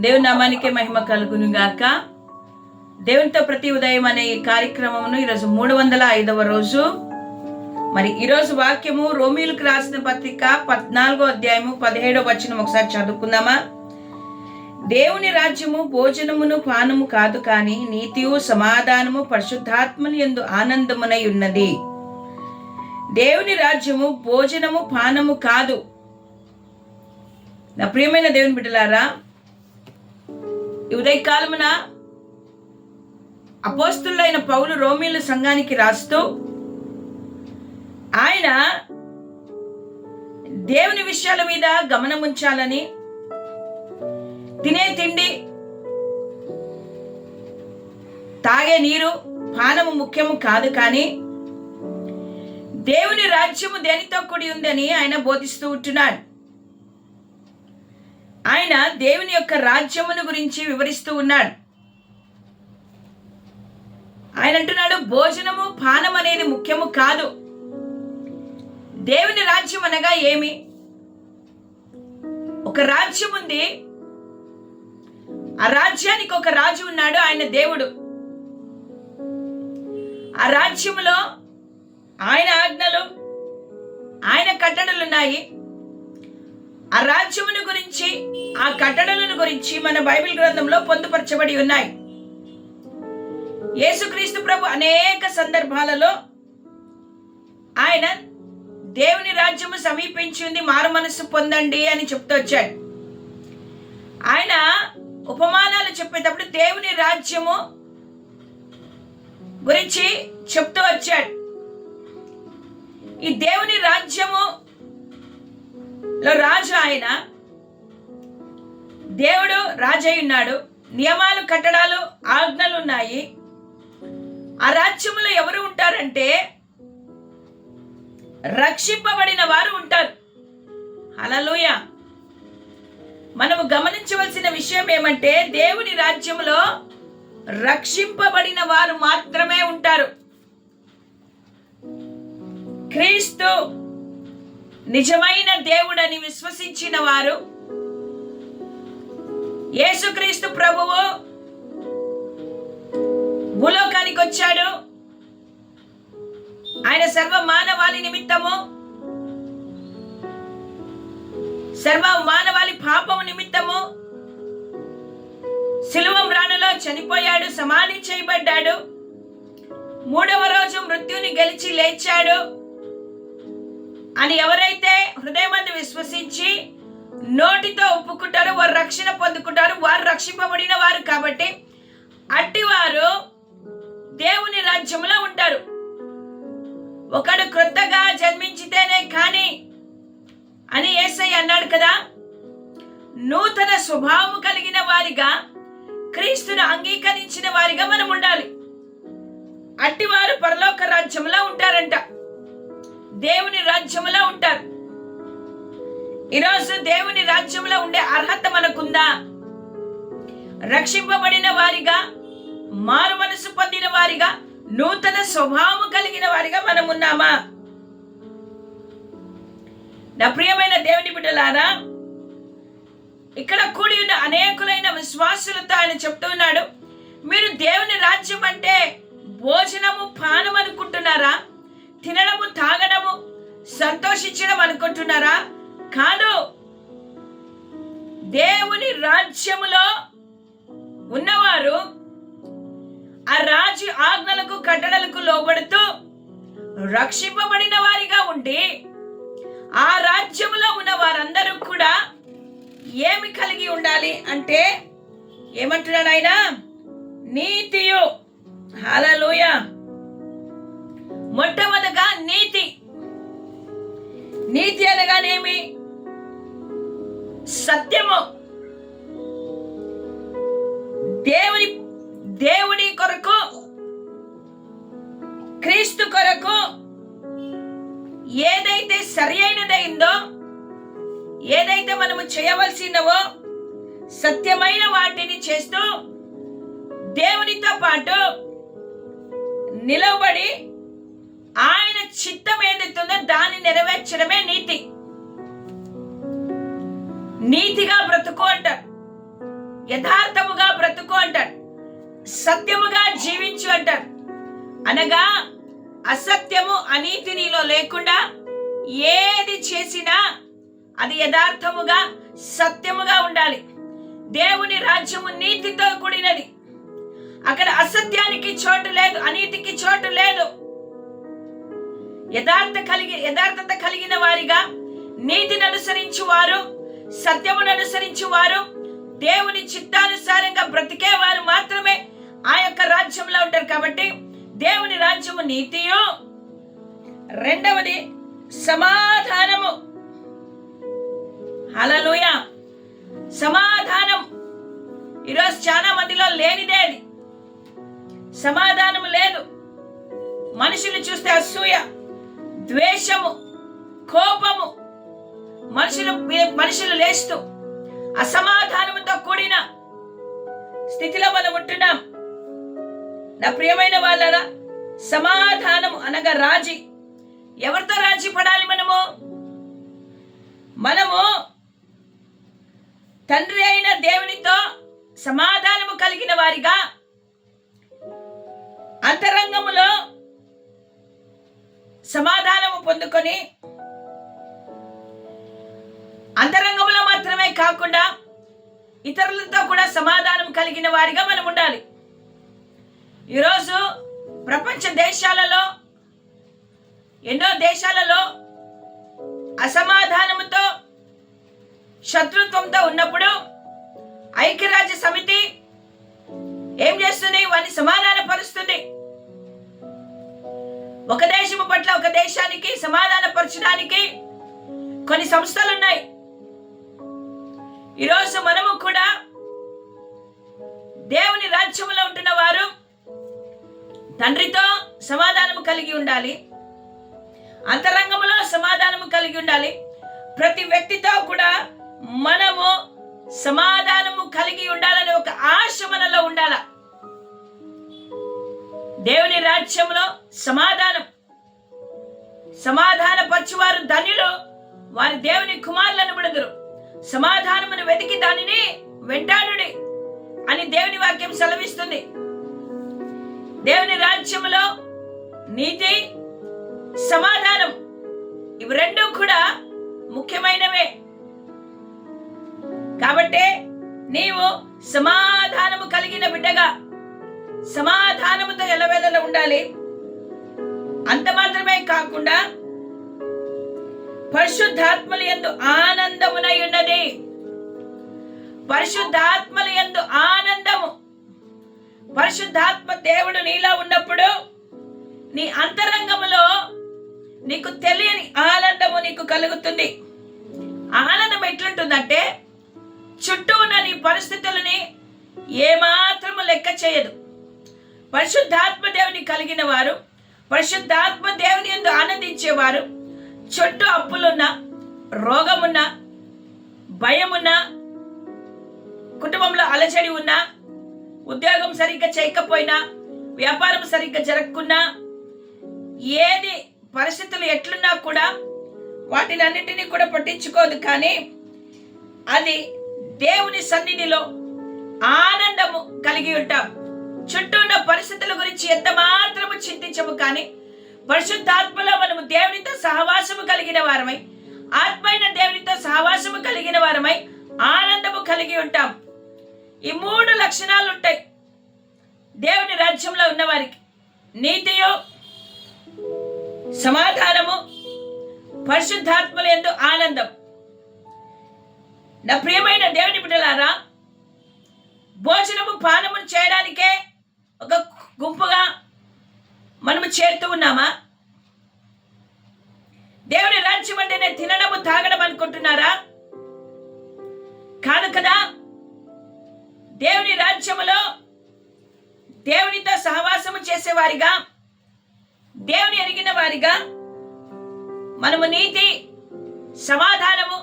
దేవుని నామానికే మహిమ కలుగును గాక దేవునితో ప్రతి ఉదయం అనే ఈ కార్యక్రమమును ఈరోజు మూడు వందల ఐదవ రోజు. మరి ఈరోజు వాక్యము రోమిలకు రాసిన పత్రిక పద్నాలుగో అధ్యాయము పదిహేడో వచనం ఒకసారి చదువుకుందామా? దేవుని రాజ్యము భోజనమును పానము కాదు కానీ నీతియు సమాధానము పరిశుద్ధాత్మని ఎందు ఆనందమునై ఉన్నది. దేవుని రాజ్యము భోజనము పానము కాదు. నా ప్రియమైన దేవుని బిడ్డలారా ఉదయకాలమున అపోస్తులైన పౌలు రోమిల సంఘానికి రాస్తూ ఆయన దేవుని విషయాల మీద గమనముంచాలని తినే తిండి తాగే నీరు పానము ముఖ్యము కాదు కానీ దేవుని రాజ్యము దేనితో కూడి ఉందని ఆయన బోధిస్తూ ఉంటున్నాడు. ఆయన దేవుని యొక్క రాజ్యమును గురించి వివరిస్తూ ఉన్నాడు. ఆయన అంటున్నాడు భోజనము పానం అనేది ముఖ్యము కాదు. దేవుని రాజ్యం అనగా ఏమి? ఒక రాజ్యం ఉంది. ఆ రాజ్యానికి ఒక రాజు ఉన్నాడు ఆయన దేవుడు. ఆ రాజ్యములో ఆయన ఆజ్ఞలు ఆయన కట్టడలు ఉన్నాయి. ఆ రాజ్యమును గురించి ఆ కట్టడలను గురించి మన బైబిల్ గ్రంథంలో పొందుపరచబడి ఉన్నాయి. యేసుక్రీస్తు ప్రభు అనేక సందర్భాలలో ఆయన దేవుని రాజ్యము సమీపించింది మారు మనస్సు పొందండి అని చెప్తూ వచ్చాడు. ఆయన ఉపమానాలు చెప్పేటప్పుడు దేవుని రాజ్యము గురించి చెప్తూ వచ్చాడు. ఈ దేవుని రాజ్యము లో రాజు ఆయన దేవుడు రాజై ఉన్నాడు. నియమాలు కట్టడాలు ఆజ్ఞలు ఉన్నాయి. ఆ రాజ్యములో ఎవరు ఉంటారంటే రక్షింపబడిన వారు ఉంటారు. అలలోయ మనము గమనించవలసిన విషయం ఏమంటే దేవుని రాజ్యములో రక్షింపబడిన వారు మాత్రమే ఉంటారు. క్రీస్తు నిజమైన దేవుడని విశ్వసించిన వారు యేసుక్రీస్తు ప్రభువు భూలోకానికి వచ్చాడు. ఆయన సర్వ మానవాళి నిమిత్తము సర్వ మానవాళి పాపము నిమిత్తము శిలువం రాణులో చనిపోయాడు సమాధి చేయబడ్డాడు. మూడవ రోజు మృత్యుని గెలిచి లేచాడు. అని ఎవరైతే హృదయమందు విశ్వసించి నోటితో ఒప్పుకుంటారో వారు రక్షణ పొందుకుంటారు వారు రక్షింపబడిన వారు కాబట్టి అట్టివారు దేవుని రాజ్యంలో ఉంటారు. ఒకడు క్రొత్తగా జన్మించితేనే కానీ అని ఏసై అన్నాడు కదా నూతన స్వభావం కలిగిన వారిగా క్రీస్తును అంగీకరించిన వారిగా మనం ఉండాలి. అట్టివారు పరలోక రాజ్యంలో ఉంటారంట. దేవుని రాజ్యములో ఉంటారు. ఈరోజు దేవుని రాజ్యంలో ఉండే అర్హత మనకుందా? రక్షింపబడిన వారిగా మారు మనసు పొందిన వారిగా నూతన స్వభావం కలిగిన వారిగా మనం ఉన్నామా నా ప్రియమైన దేవుని బిడ్డలారా ఇక్కడ కూడి ఉన్న అనేకులైన విశ్వాసులతో ఆయన చెప్తూ ఉన్నాడు మీరు దేవుని రాజ్యం అంటే భోజనము పానం అనుకుంటున్నారా? తినడము తాగడము సంతోషించడం అనుకుంటున్నారా? కాదు. దేవుని రాజ్యములో ఉన్నవారు ఆ రాజు ఆజ్ఞలకు కట్టడలకు లోబడుతూ రక్షింపబడిన వారిగా ఉండి ఆ రాజ్యములో ఉన్న వారందరూ కూడా ఏమి కలిగి ఉండాలి అంటే ఏమంటున్నాడు ఆయన? నీతియు. హలలోయ మొట్టమొదటి నీతి. నీతి అనగానేమి? సత్యము. దేవుని దేవుని కొరకు క్రీస్తు కొరకు ఏదైతే సరి అయినదైందో ఏదైతే మనము చేయవలసినవో సత్యమైన వాటిని చేస్తూ దేవునితో పాటు నిలబడి చిత్తం ఏదైతుందో దాన్ని నెరవేర్చడమే నీతి. నీతిగా బ్రతుకు అంటారు. యథార్థముగా బ్రతుకు అంటారు. సత్యముగా జీవించు అంటారు. అనగా అసత్యము అనీతి నీలో లేకుండా ఏది చేసినా అది యథార్థముగా సత్యముగా ఉండాలి. దేవుని రాజ్యము నీతితో కూడినది. అక్కడ అసత్యానికి చోటు లేదు అనీతికి చోటు లేదు. యథార్థ కలిగి యథార్థత కలిగిన వారిగా నీతిని అనుసరించువారు సత్యమును అనుసరించువారు దేవుని చిత్తానుసారంగా బ్రతికే వారు మాత్రమే ఆ యొక్క రాజ్యంలో ఉంటారు కాబట్టి దేవుని రాజ్యము నీతియు. రెండవది సమాధానము. హలలుయ సమాధానం. ఈరోజు చాలా మందిలో లేనిదే అది. సమాధానము లేదు. మనుషులు చూస్తే అసూయ. ద్వేషము కోపము మనుషులు మనుషులు లేస్తూ అసమాధానముతో కూడిన స్థితిలో మనం ఉంటున్నాం. నా ప్రియమైన వాళ్ళరా సమాధానం అనగా రాజీ. ఎవరితో రాజీ పడాలి మనము? మనము తండ్రి అయిన దేవునితో సమాధానము కలిగిన వారిగా. అంతరంగములో సమాధానము పొందుకొని అంతరంగంలో మాత్రమే కాకుండా ఇతరులతో కూడా సమాధానం కలిగిన వారిగా మనం ఉండాలి. ఈరోజు ప్రపంచ దేశాలలో ఎన్నో దేశాలలో అసమాధానముతో శత్రుత్వంతో ఉన్నప్పుడు ఐక్యరాజ్య సమితి ఏం చేస్తుంది? వారిని సమాధానపరుస్తుంది. ఒక దేశము పట్ల ఒక దేశానికి సమాధానపరచడానికి కొన్ని సంస్థలు ఉన్నాయి ఈరోజు మనము కూడా దేవుని రాజ్యంలో ఉంటున్న వారు తండ్రితో సమాధానము కలిగి ఉండాలి. అంతరంగంలో సమాధానము కలిగి ఉండాలి. ప్రతి వ్యక్తితో కూడా మనము సమాధానము కలిగి ఉండాలని ఒక ఆశ మనలో ఉండాల. దేవుని రాజ్యంలో సమాధానం. సమాధాన పచ్చివారు ధన్యులు. వారి దేవుని కుమారులను విడుదురు. సమాధానమును వెతికి దానిని వెంటాడుడి అని దేవుని వాక్యం సెలవిస్తుంది. దేవుని రాజ్యములో నీతి సమాధానం ఇవి రెండు కూడా ముఖ్యమైనవే. కాబట్టి నీవు సమాధానము కలిగిన బిడ్డగా సమాధానముతో ఎలా ఉండాలి అంత మాత్రమే కాకుండా పరిశుద్ధాత్మలు ఎందు ఆనందమునై ఉన్నది. పరిశుద్ధాత్మలు ఎందు ఆనందము. పరిశుద్ధాత్మ దేవుడు నీలా ఉన్నప్పుడు నీ అంతరంగములో నీకు తెలియని ఆనందము నీకు కలుగుతుంది. ఆనందం ఎట్లుంటుందంటే చుట్టూ ఉన్న నీ పరిస్థితులని ఏమాత్రము లెక్క చేయదు. పరిశుద్ధాత్మ దేవుని కలిగిన వారు పరిశుద్ధాత్మ దేవుని ఎందు ఆనందించేవారు. చుట్టూ అప్పులున్న రోగమున్న భయమున్నా కుటుంబంలో అలజడి ఉన్నా ఉద్యోగం సరిగ్గా చేయకపోయినా వ్యాపారం సరిగ్గా జరగకున్నా ఏది పరిస్థితులు ఎట్లున్నా కూడా వాటిని అన్నిటినీ కూడా పట్టించుకోదు కానీ అది దేవుని సన్నిధిలో ఆనందము కలిగి ఉంటాం. చుట్టూ ఉన్న పరిస్థితుల గురించి ఎంత మాత్రము చింతించము కానీ పరిశుద్ధాత్మలో మనము దేవునితో సహవాసము కలిగిన వారమై ఆత్మైన దేవునితో సహవాసము కలిగిన వారమై ఆనందము కలిగి ఉంటాం. ఈ మూడు లక్షణాలు ఉంటాయి దేవుని రాజ్యంలో ఉన్నవారికి. నీతియు సమాధానము పరిశుద్ధాత్మలు ఎందు ఆనందం. నా ప్రియమైన దేవుని బిడ్డలారా భోజనము పానము చేయడానికే గుంపుగా మనము చేరుతూ ఉన్నామా? దేవుని రాజ్యం అంటేనే తినడము తాగడం అనుకుంటున్నారా? కాదు కదా? దేవుని రాజ్యములో దేవునితో సహవాసము చేసేవారిగా దేవుని ఎరిగిన వారిగా మనము నీతి సమాధానము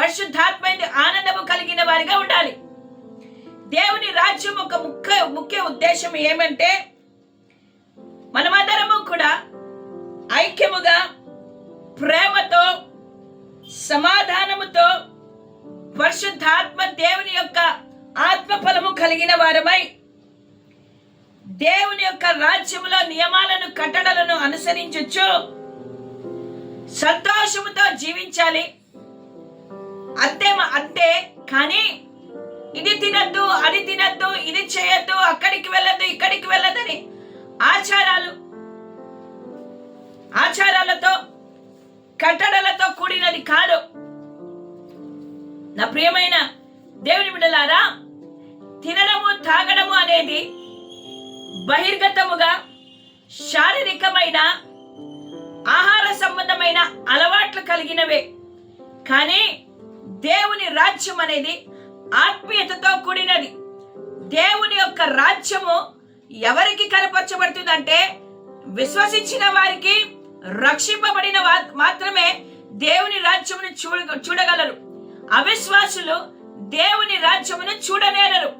పరిశుద్ధాత్మైన ఆనందము కలిగిన వారిగా ఉండాలి. దేవుని రాజ్యం ఒక ముఖ్య ముఖ్య ఉద్దేశం ఏమంటే మనమందరము కూడా ఐక్యముగా ప్రేమతో సమాధానముతో పరిశుద్ధాత్మ దేవుని యొక్క ఆత్మ ఫలము కలిగిన వారమై దేవుని యొక్క రాజ్యములో నియమాలను కట్టడలను అనుసరించచ్చు సంతోషముతో జీవించాలి. అంతే అంతే. కానీ ఇది తినద్దు అది తినద్దు ఇది చేయొద్దు అక్కడికి వెళ్ళద్దు ఇక్కడికి వెళ్ళదని ఆచారాలు ఆచారాలతో కట్టడలతో కూడినది కాదు. నా ప్రియమైన దేవుని బిడ్డలారా తినడము తాగడము అనేది బహిర్గతముగా శారీరకమైన ఆహార సంబంధమైన అలవాట్లు కలిగినవే. కానీ దేవుని రాజ్యం అనేది ఆత్మీయతతో కూడినది. దేవుని యొక్క రాజ్యము ఎవరికి కనపరచబడుతుందంటే విశ్వసించిన వారికి రక్షింపబడిన మాత్రమే దేవుని రాజ్యమును చూడ చూడగలరు. అవిశ్వాసులు దేవుని రాజ్యమును చూడనేలరు.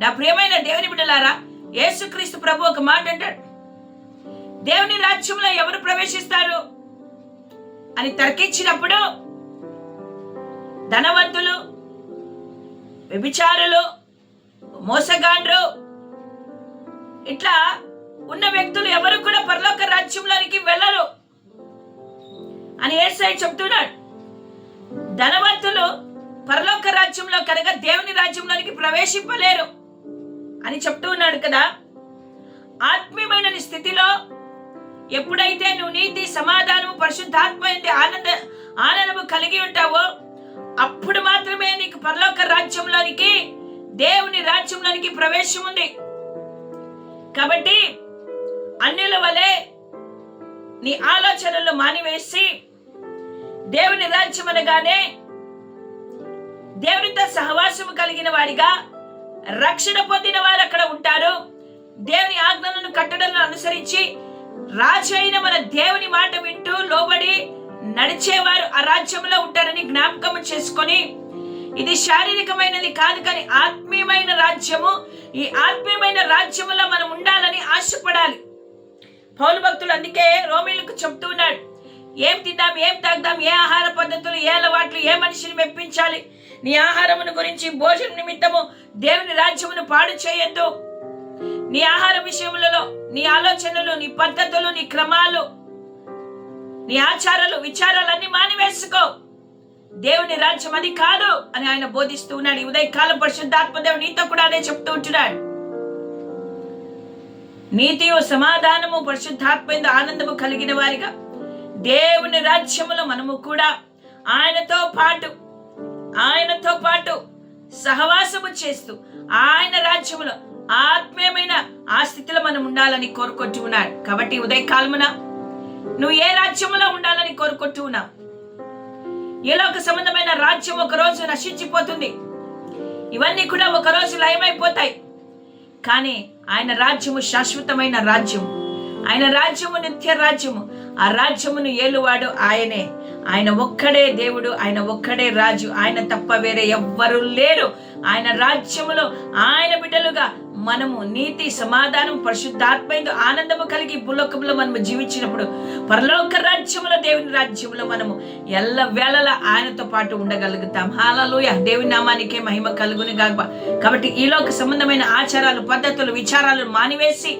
నా ప్రియమైన దేవుని బిడ్డలారా యేసుక్రీస్తు ప్రభు ఒక మాట అంటాడు. దేవుని రాజ్యంలో ఎవరు ప్రవేశిస్తారు అని తర్కించినప్పుడు ధనవంతులు వ్యభిచారులు మోసగాండ్రు. ఇట్లా ఉన్న వ్యక్తులు ఎవరు కూడా పరలోక రాజ్యంలోనికి వెళ్ళరు అని ఏసై చెప్తున్నాడు. ధనవంతులు పరలోక రాజ్యంలో కనుక దేవుని రాజ్యంలోనికి ప్రవేశింపలేరు అని చెప్తూ ఉన్నాడు కదా. ఆత్మీయమైన స్థితిలో ఎప్పుడైతే నువ్వు నీతి సమాధానము పరిశుద్ధాత్మ ఆనంద ఆనందము కలిగి ఉంటావో అప్పుడు మాత్రమే నీకు పరలోక రాజ్యంలోనికి దేవుని రాజ్యంలోనికి ప్రవేశం ఉంది. కాబట్టి అన్యుల వలె నీ ఆలోచనలు మానివేసి దేవుని రాజ్యం అనగానే దేవునితో సహవాసము కలిగిన వారిగా రక్షణ పొందిన వారు అక్కడ ఉంటారు. దేవుని ఆజ్ఞలను కట్టడలను అనుసరించి రాజు అయిన మన దేవుని మాట వింటూ లోబడి నడిచేవారు ఆ రాజ్యంలో ఉంటారని జ్ఞాపకం చేసుకొని ఇది శారీరకమైనది కాదు కానీ ఆత్మీయమైన రాజ్యము. ఈ ఆత్మీయమైన రాజ్యములో మనం ఉండాలని ఆశపడాలి. పౌరు భక్తులు అందుకే రోమిలకు చెప్తూ ఉన్నాడు ఏం తిందాం ఏం తాగుదాం ఏ ఆహార పద్ధతులు ఏ అలవాట్లు ఏ మనిషిని మెప్పించాలి? నీ ఆహారమును గురించి భోజనం నిమిత్తము దేవుని రాజ్యమును పాడు చేయొద్దు. నీ ఆహార విషయములలో నీ ఆలోచనలు నీ పద్ధతులు నీ క్రమాలు నీ ఆచారాలు విచారాలన్నీ మానివేసుకో. దేవుని రాజ్యం అది కాదు అని ఆయన బోధిస్తూ ఉన్నాడు. ఉదయ కాలం పరిశుద్ధాత్మదేవుడు నీతో కూడా అదే చెప్తూ ఉంటున్నాడు. నీతియు సమాధానము పరిశుద్ధాత్మ ఆనందము కలిగిన వారిగా దేవుని రాజ్యములో మనము కూడా ఆయనతో పాటు ఆయనతో పాటు సహవాసము చేస్తూ ఆయన రాజ్యములో ఆత్మీయమైన ఆ స్థితిలో మనం ఉండాలని కోరుకుంటూ ఉన్నాడు. కాబట్టి ఉదయకాలమున నువ్వు ఏ రాజ్యంలో ఉండాలని కోరుకుంటూ ఉన్నావు? ఈలోక సంబంధమైన రాజ్యం ఒక రోజు నశించిపోతుంది. ఇవన్నీ కూడా ఒక రోజు లయమైపోతాయి. కానీ ఆయన రాజ్యము శాశ్వతమైన రాజ్యం ఆయన రాజ్యము నిత్య రాజ్యము. ఆ రాజ్యమును ఏలువాడు ఆయనే. ఆయన ఒక్కడే దేవుడు ఆయన ఒక్కడే రాజు ఆయన తప్ప వేరే ఎవ్వరు లేరు. ఆయన రాజ్యములో ఆయన బిడ్డలుగా మనము నీతి సమాధానం పరిశుద్ధాత్మైందు ఆనందము కలిగి భూలోకంలో మనము జీవించినప్పుడు పరలోక రాజ్యముల దేవుని రాజ్యములో మనము ఎల్ల వేళల ఆయనతో పాటు ఉండగలుగుతాం. హాలలోయ దేవుని నామానికే మహిమ కలుగుని కాక కాబట్టి ఈలోక సంబంధమైన ఆచారాలు పద్ధతులు విచారాలు మానివేసి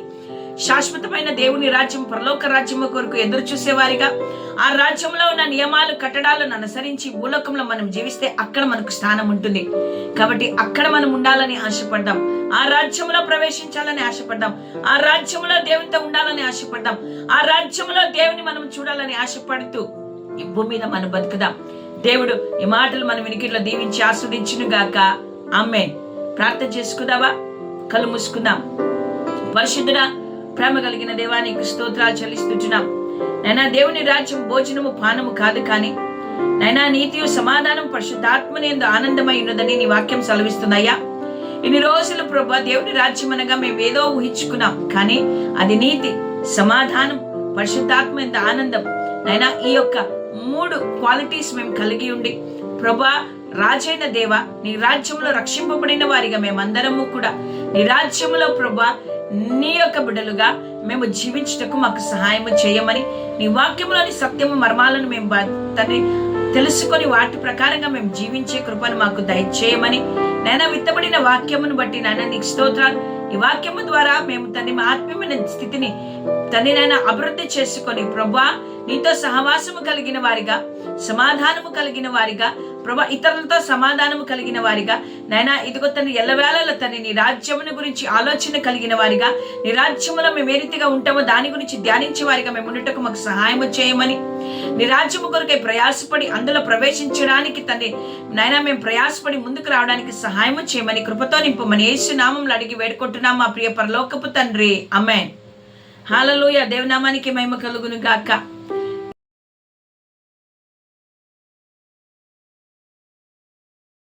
శాశ్వతమైన దేవుని రాజ్యం పరలోక రాజ్యము కొరకు ఎదురు చూసేవారిగా ఆ రాజ్యంలో ఉన్న నియమాలు కట్టడాలను అనుసరించి భూలోకంలో మనం జీవిస్తే అక్కడ మనకు స్థానం ఉంటుంది. కాబట్టి అక్కడ మనం ఉండాలని ఆశపడ్డాం ఆ రాజ్యంలో ప్రవేశించాలని ఆశపడ్డాం ఆ రాజ్యంలో దేవునితో ఉండాలని ఆశపడ్డాం ఆ రాజ్యంలో దేవుని మనం చూడాలని ఆశపడుతూ ఈ భూమి మీద మనం బతుకుదాం. దేవుడు ఈ మాటలు మన వినికిట్లో దీవించి ఆస్వాదించును గాక అమ్మే ప్రార్థన చేసుకుందావా కళ్ళు మూసుకుందాం. పరిశుద్ధుడా ప్రేమ కలిగిన దేవానికి స్తోత్రాలు చెల్లిస్తున్నాం. నైనా దేవుని రాజ్యం భోజనము పానము కాదు కానీ నైనా నీతియు సమాధానం పరిశుద్ధాత్మనేందు ఆనందమై ఉన్నదని నీ వాక్యం సెలవిస్తుందయ్యా. ఇన్ని రోజులు ప్రభా దేవుని రాజ్యం అనగా మేము ఏదో ఊహించుకున్నాం కానీ అది నీతి సమాధానం పరిశుద్ధాత్మ ఎంత ఆనందం. నైనా ఈ యొక్క మూడు క్వాలిటీస్ మేము కలిగి ఉండి ప్రభా రాజైన దేవ నీ రాజ్యంలో రక్షింపబడిన వారిగా మేమందరము కూడా నీ రాజ్యములో ప్రభా నీ యొక్క బిడ్డలుగా మేము జీవించుటకు మాకు సహాయం చేయమని నీ వాక్యంలోని సత్యము మర్మాలను మేము బ- తండ్రి తెలుసుకొని వాటి ప్రకారంగా మేము జీవించే కృపను మాకు దయచేయమని నైనా విత్తబడిన వాక్యమును బట్టి నాయన నీకు స్తోత్రాలు. ఈ వాక్యము ద్వారా మేము తన ఆత్మీయమైన స్థితిని తననైనా అభివృద్ధి చేసుకొని ప్రభా నీతో సహవాసము కలిగిన వారిగా సమాధానము కలిగిన వారిగా ప్రభా ఇతరులతో సమాధానము కలిగిన వారిగా. నైనా ఇదిగో తన ఎల్లవేళల తన నీ రాజ్యమును గురించి ఆలోచన కలిగిన వారిగా. నీ రాజ్యములో మేము ఏ రీతిగా ఉంటామో దాని గురించి ధ్యానించే వారిగా మేము ఉండటకు మాకు సహాయము చేయమని. నీ రాజ్యము కొరకై ప్రయాసపడి అందులో ప్రవేశించడానికి తండ్రి నైనా మేము ప్రయాసపడి ముందుకు రావడానికి సహాయము చేయమని కృపతో నింపమని యేసు నామంలో అడిగి వేడుకుంటున్నాం మా ప్రియ పరలోకపు తండ్రి. అమ్మాయి హాలలోయ. దేవనామానికి మహిమ కలుగును గాక.